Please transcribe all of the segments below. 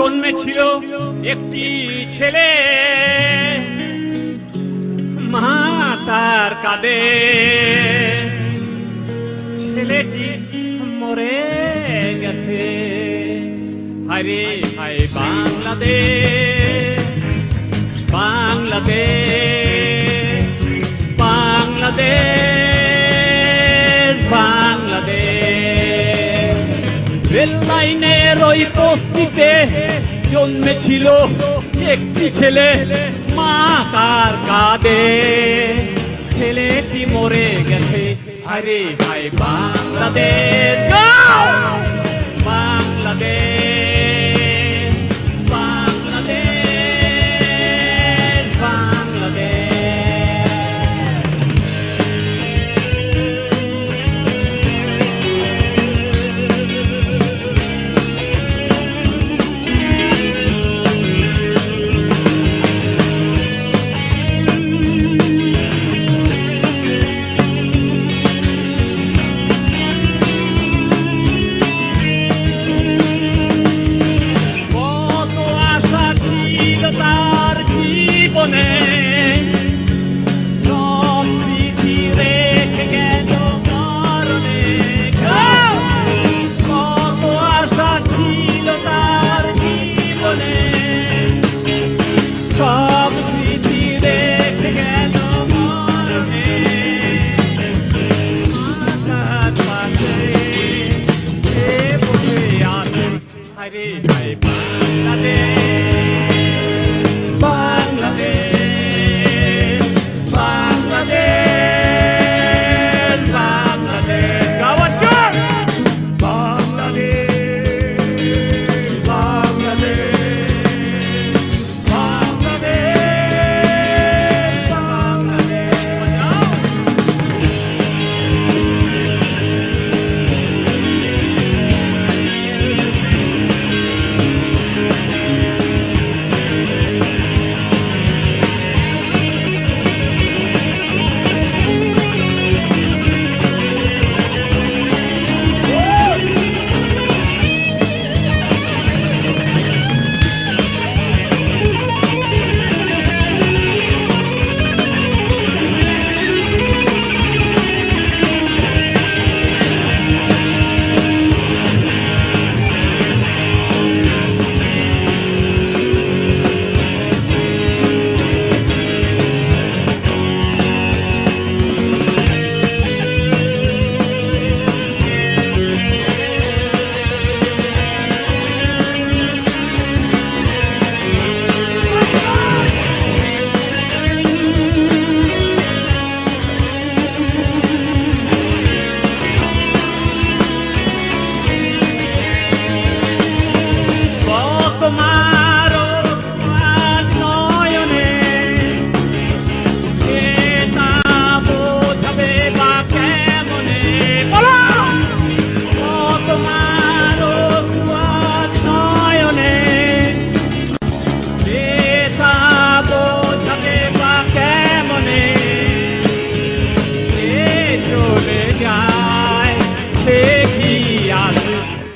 জন্মেছিল একটি ছেলে। মা তার কাঁদে ছেলেটি মরে গেছে। হারে হায় বাংলাদেশ বাংলাদেশ বাংলাদেশ বাংলাদেশ। রেল লাইনের ওই বস্তিতে জন্মেছিল একটি ছেলে। মা তার কাঁদে ছেলেটি মরে গেছে। আরে ভাই বাংলাদেশ হায়রে হায় বাংলাদেশ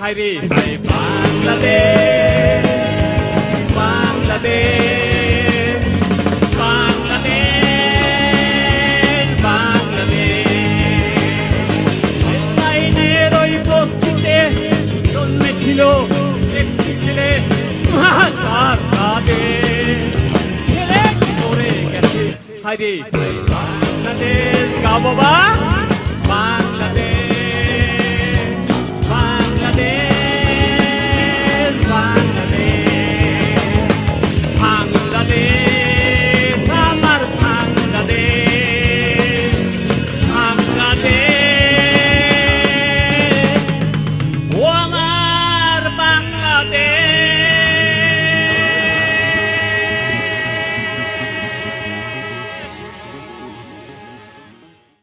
আসে হায়রে হায় বাংলাদেশ বাংলাদেশ বাংলাদেশ বাংলাদেশ ওই বস্তিতে জন্মেছিল একটি ছেলে ছেলে মরে গেছে হায় বাংলাদেশ গা বাবা